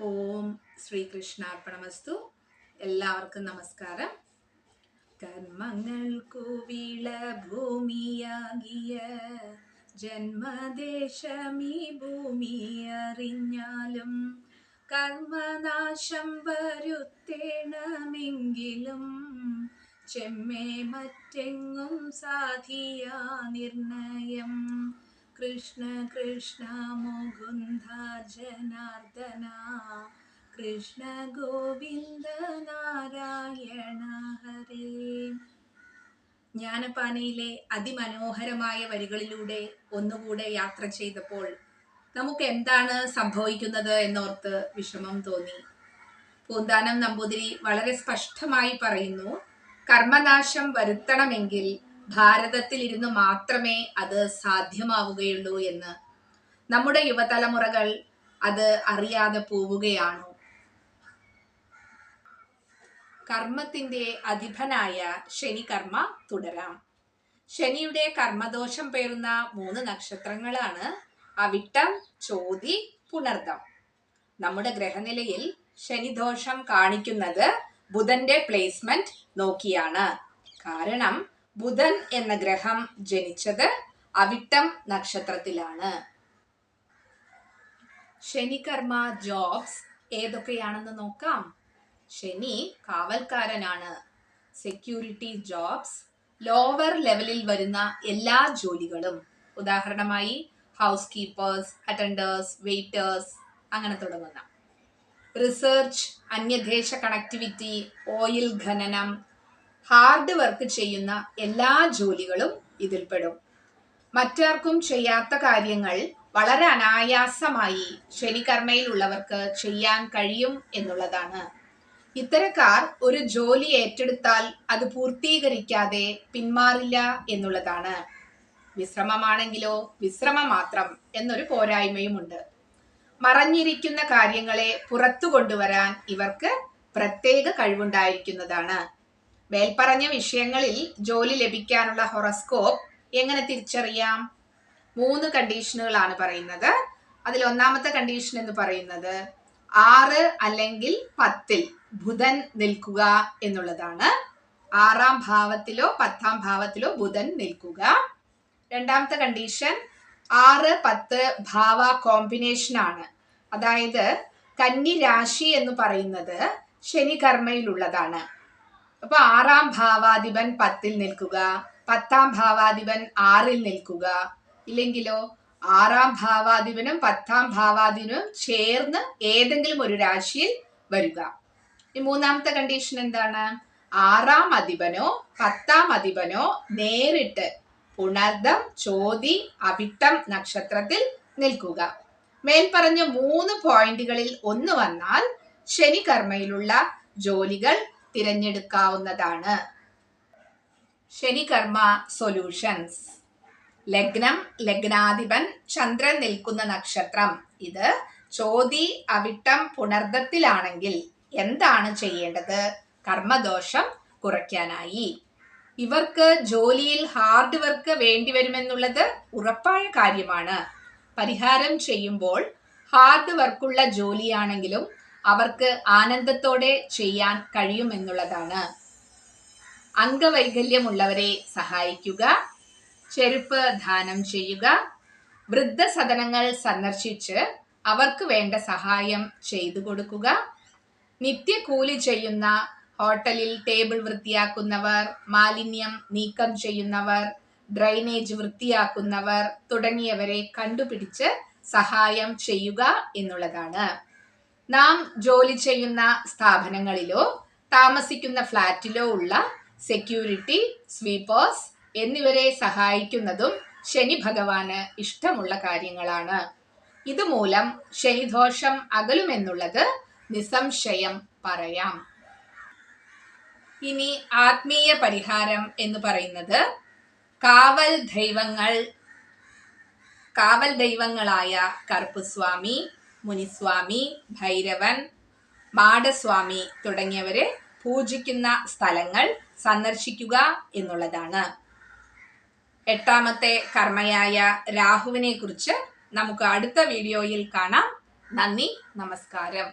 ഓം ശ്രീകൃഷ്ണാർപ്പണമസ്തു. എല്ലാവർക്കും നമസ്കാരം. കർമ്മങ്ങൾക്കു ഭൂമിയാകിയ ജന്മദേശമീ ഭൂമി അറിഞ്ഞാലും കർമ്മനാശം വരുത്തേണമെങ്കിലും ചെമ്മേ മറ്റെങ്ങും സാധിയാ നിർണയം. കൃഷ്ണ കൃഷ്ണ മുകുന്ദ ജനാർദ്ദന കൃഷ്ണ ഗോവിന്ദ നാരായണ ഹരേ. ജ്ഞാനപാനയിലെ അതിമനോഹരമായ വരികളിലൂടെ ഒന്നുകൂടെ യാത്ര ചെയ്തപ്പോൾ നമുക്ക് എന്താണ് സംഭവിക്കുന്നത് എന്നോർത്ത് വിഷമം തോന്നി. പൂന്താനം നമ്പൂതിരി വളരെ സ്പഷ്ടമായി പറയുന്നു കർമ്മനാശം വരുത്തണമെങ്കിൽ ഭാരതത്തിൽ ഇരുന്ന് മാത്രമേ അത് സാധ്യമാവുകയുള്ളൂ എന്ന്. നമ്മുടെ യുവതലമുറകൾ അത് അറിയാതെ പോവുകയാണോ? കർമ്മത്തിന്റെ അധിപനായ ശനി കർമ്മ തുടരാം. ശനിയുടെ കർമ്മദോഷം പേറുന്ന മൂന്ന് നക്ഷത്രങ്ങളാണ് അവിട്ടം ചോതി പുണർദം. നമ്മുടെ ഗ്രഹനിലയിൽ ശനിദോഷം കാണിക്കുന്നത് ബുധന്റെ പ്ലേസ്മെന്റ് നോക്കിയാണ്. കാരണം ബുധൻ എന്ന ഗ്രഹം ജനിച്ചത് അവിട്ടം നക്ഷത്രത്തിലാണ്. ശനികർമ്മ ജോബ്സ് ഏതൊക്കെയാണെന്ന് നോക്കാം. ശനി കാവൽക്കാരനാണ്. സെക്യൂരിറ്റി ജോബ്സ് ലോവർ ലെവലിൽ വരുന്ന എല്ലാ ജോലികളും. ഉദാഹരണമായി ഹൗസ് കീപ്പേഴ്സ് അറ്റൻഡേഴ്സ് വെയിറ്റേഴ്സ് അങ്ങനെ തുടങ്ങുന്ന. റിസർച്ച് അന്യദേശ കണക്ടിവിറ്റി ഓയിൽ ഖനനം ഹാർഡ് വർക്ക് ചെയ്യുന്ന എല്ലാ ജോലികളും ഇതിൽപ്പെടും. മറ്റാർക്കും ചെയ്യാത്ത കാര്യങ്ങൾ വളരെ അനായാസമായി ശനികർമ്മയിലുള്ളവർക്ക് ചെയ്യാൻ കഴിയും എന്നുള്ളതാണ്. ഇത്തരക്കാർ ഒരു ജോലി ഏറ്റെടുത്താൽ അത് പൂർത്തീകരിക്കാതെ പിന്മാറില്ല എന്നുള്ളതാണ്. വിശ്രമമാണെങ്കിലോ വിശ്രമം മാത്രം എന്നൊരു പോരായ്മയുമുണ്ട്. മറഞ്ഞിരിക്കുന്ന കാര്യങ്ങളെ പുറത്തു കൊണ്ടുവരാൻ ഇവർക്ക് പ്രത്യേക കഴിവുണ്ടായിരിക്കുന്നതാണ്. മേൽപ്പറഞ്ഞ വിഷയങ്ങളിൽ ജോലി ലഭിക്കാനുള്ള ഹൊറസ്കോപ്പ് എങ്ങനെ തിരിച്ചറിയാം? മൂന്ന് കണ്ടീഷനുകളാണ് പറയുന്നത്. അതിൽ ഒന്നാമത്തെ കണ്ടീഷൻ എന്ന് പറയുന്നത് ആറ് അല്ലെങ്കിൽ പത്തിൽ ബുധൻ നിൽക്കുക എന്നുള്ളതാണ്. ആറാം ഭാവത്തിലോ പത്താം ഭാവത്തിലോ ബുധൻ നിൽക്കുക. രണ്ടാമത്തെ കണ്ടീഷൻ ആറ് പത്ത് ഭാവ കോമ്പിനേഷൻ ആണ്. അതായത് കന്നി രാശി എന്ന് പറയുന്നത് ശനി കർമ്മയിലുള്ളതാണ്. അപ്പൊ ആറാം ഭാവാധിപൻ പത്തിൽ നിൽക്കുക പത്താം ഭാവാധിപൻ ആറിൽ നിൽക്കുക ഇല്ലെങ്കിലോ ആറാം ഭാവാധിപനും പത്താം ഭാവാധിപനും ചേർന്ന് ഏതെങ്കിലും ഒരു രാശിയിൽ വരിക. ഈ മൂന്നാമത്തെ കണ്ടീഷൻ എന്താണ്? ആറാം അധിപനോ പത്താം അധിപനോ നേരിട്ട് പുണർദം ചോതി അവിട്ടം നക്ഷത്രത്തിൽ നിൽക്കുക. മേൽപ്പറഞ്ഞ മൂന്ന് പോയിന്റുകളിൽ ഒന്ന് വന്നാൽ ശനി കർമ്മയിലുള്ള ജോലികൾ തിരഞ്ഞെടുക്കാവുന്നതാണ്. ശനികർമ്മ സൊല്യൂഷൻസ് ലഗ്നം ലഗ്നാധിപൻ ചന്ദ്രൻ നിൽക്കുന്ന നക്ഷത്രം. ഇത് ചോതി അവിട്ടം പുണർദത്തിലാണെങ്കിൽ എന്താണ് ചെയ്യേണ്ടത്? കർമ്മദോഷം കുറയ്ക്കാനായി. ഇവർക്ക് ജോലിയിൽ ഹാർഡ് വർക്ക് വേണ്ടി വരുമെന്നുള്ളത് ഉറപ്പായ കാര്യമാണ്. പരിഹാരം ചെയ്യുമ്പോൾ ഹാർഡ് വർക്കുള്ള ജോലിയാണെങ്കിലും അവർക്ക് ആനന്ദത്തോടെ ചെയ്യാൻ കഴിയുമെന്നുള്ളതാണ്. അംഗവൈകല്യമുള്ളവരെ സഹായിക്കുക. ചെരുപ്പ് ദാനം ചെയ്യുക. വൃദ്ധസദനങ്ങൾ സന്ദർശിച്ച് അവർക്ക് വേണ്ട സഹായം ചെയ്തു കൊടുക്കുക. നിത്യകൂലി ചെയ്യുന്ന ഹോട്ടലിൽ ടേബിൾ വൃത്തിയാക്കുന്നവർ മാലിന്യം നീക്കം ചെയ്യുന്നവർ ഡ്രൈനേജ് വൃത്തിയാക്കുന്നവർ തുടങ്ങിയവരെ കണ്ടുപിടിച്ച് സഹായം ചെയ്യുക എന്നുള്ളതാണ്. നാം ജോലി ചെയ്യുന്ന സ്ഥാപനങ്ങളിലോ താമസിക്കുന്ന ഫ്ലാറ്റിലോ ഉള്ള സെക്യൂരിറ്റി സ്വീപ്പേഴ്സ് എന്നിവരെ സഹായിക്കുന്നതും ശനി ഭഗവാന് ഇഷ്ടമുള്ള കാര്യങ്ങളാണ്. ഇതുമൂലം ശനിദോഷം അകലുമെന്നുള്ളത് നിസംശയം പറയാം. ഇനി ആത്മീയ പരിഹാരം എന്ന് പറയുന്നത് കാവൽ ദൈവങ്ങൾ കാവൽ ദൈവങ്ങളായ കറുപ്പുസ്വാമി മുനിസ്വാമി ഭൈരവൻ മാടസ്വാമി തുടങ്ങിയവരെ പൂജിക്കുന്ന സ്ഥലങ്ങൾ സന്ദർശിക്കുക എന്നുള്ളതാണ്. എട്ടാമത്തെ കർമ്മയായ രാഹുവിനെ കുറിച്ച് നമുക്ക് അടുത്ത വീഡിയോയിൽ കാണാം. നന്ദി നമസ്കാരം.